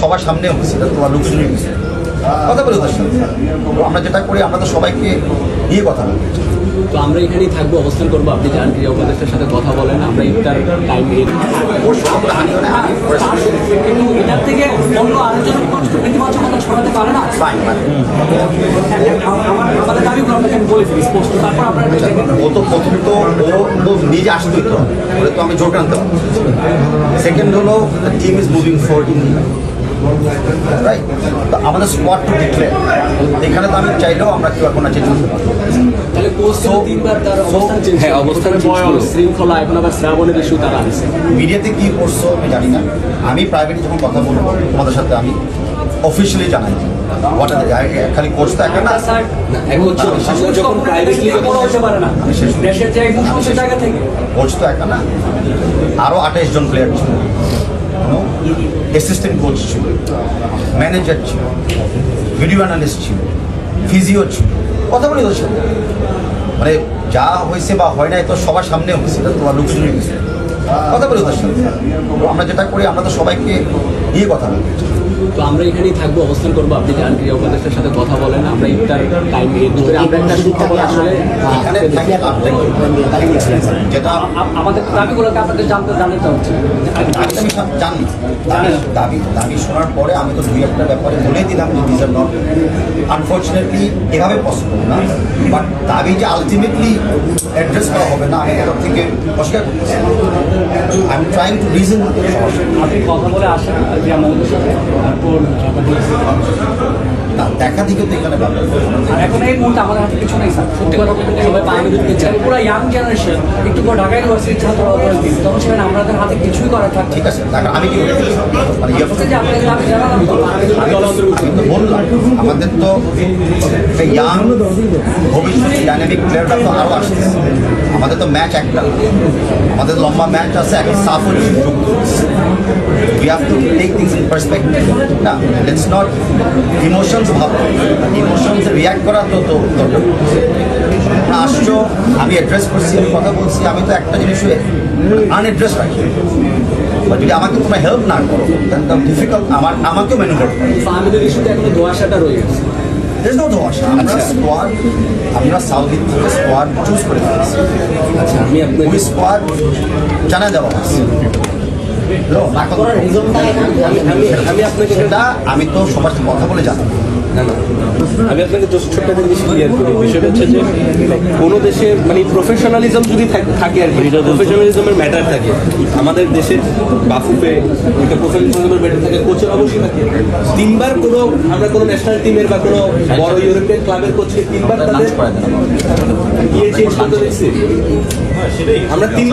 সবার সামনে হয়েছে তোমার লুকিয়ে গেছে কথা বলি ওদের সাথে তো আমরা যেটা করি আমরা তো সবাইকে নিয়ে কথা বলি। তো আমরা এখানেই থাকব অবস্থান করব। আপনি যান ক্রিয়া উপদেষ্টার সাথে কথা বলেন আমরা ইফতার টাইম কিন্তু এটার থেকে অন্য আরেকজন নেতিবাচকতা ছড়াতে পারে না? ফাইন মানে আমার আমাদের আপনাকে বলে ফেলি স্পষ্ট। তারপর আপনারা ও তো প্রথম তো ও নিজে আসতোই তো তো আমি জোর আনতে পারব সেকেন্ড হলো team is moving for in right তো আমাদের স্পট টু ডিক্লেয়ার এখানে তো আমি চাইলেও আমরা কেউ এখন পারব। হ্যাঁ এখন ইস্যু তারা আনছে মিডিয়াতে কি করছ আমি জানি না। আমি প্রাইভেটলি যখন কথা বলব তোমাদের সাথে আমি অফিসিয়ালি জানাই। খালি কোর্স তো একটা না। থেকে। কোচ তো একটা না। আরও আঠাইশ জন প্লেয়ার ছিল। অ্যাসিস্ট্যান্ট কোচ ছিল ম্যানেজার ছিল ভিডিও অ্যানালিস্ট ছিল ফিজিও ছিল, কথা বলি ওদের সাথে মানে যা হয়েছে বা হয় নাই তো সবার সামনে হয়েছে, এটা তোমার লুকিয়ে কথা বলি ওদের সাথে আমরা যেটা করি আমরা তো সবাইকে নিয়ে কথা বলি। তো আমরা এখানেই থাকব অবস্থান করব। আপনি যান ক্রিয়া উপদেষ্টার সাথে কথা বলেন। আমরা ইফতার টাইম আমরা একটা সুখবর আসলে যেটা আমাদের দাবিগুলোকে আপনাদের জানতে জানতে হচ্ছে। আমি জানি। দাবি দাবি শোনার পরে আমি তো দুই একটা ব্যাপারে বলে দিলাম যে দিস আর নট আনফর্চুনেটলি এভাবে পসিবল না। বাট দাবি যে আলটিমেটলি অ্যাড্রেস করা হবে না আমি থেকে অস্বীকার করতেছি। I am trying to reason আপনি কথা বলে আসেন যে আমাদের সাথে তারপর না দেখা থেকে তো এখানে আর এখন এই মুহূর্তে আমাদের হাতে কিছু নেই স্যার। সত্যি কথা বলতে সবাই বাইরে দিকে চাই পুরো ইয়াং জেনারেশন একটু পর ঢাকা ইউনিভার্সিটির ছাত্ররা করে তখন সেখানে আমাদের হাতে কিছুই করার থাকছে ঠিক আছে আমি কি মানে ইয়ে বললাম আমাদের তো ইয়াং ভবিষ্যৎ ডাইনামিক প্লেয়াররা তো আরও আসতেছে আমাদের তো ম্যাচ একটা আমাদের লম্বা ম্যাচ আছে একটা Shuffle we have to take things in perspective না লেটস নট ইমোশনস ভাবো ইমোশনস রিয়াক্ট করা তো তো দরকার। তোমরা আসছো আমি অ্যাড্রেস করছি আমি কথা বলছি আমি তো একটা জিনিস আনএড্রেস রাখি বা যদি আমাকে তোমরা হেল্প না করো দেন ডিফিকাল্ট আমার আমাকেও ম্যানুভার করো ফাহমিদের ইস্যুতে এখনও ধোয়াশাটা রয়ে গেছে। There's no ধোঁয়াশা আমরা স্কোয়াড আমরা সাউথ থেকে স্কোয়াড চুজ করে ফেলেছি। আচ্ছা আমি আপনাকে ওই স্কোয়াড জানা কথা- আমি তো সবার সাথে কথা বলে জানাব না না আমি আপনাকে ছোট্ট একটা জিনিস ক্লিয়ার করি। বিষয়টা হচ্ছে যে কোনো দেশে মানে প্রফেশনালিজম যদি থাকে আর কি প্রফেশনালিজমের ম্যাটার থাকে। আমাদের দেশে বাফুফে একটা প্রফেশনালিজমের ম্যাটার থাকে কোচের অবশ্যই থাকে। তিনবার কোনো আমরা কোনো ন্যাশনাল টিমের বা কোনো বড় ইউরোপিয়ান ক্লাবের কোচকে তিনবার তাদের ইয়ে চেঞ্জ করতে দেখছি। আমরা তিন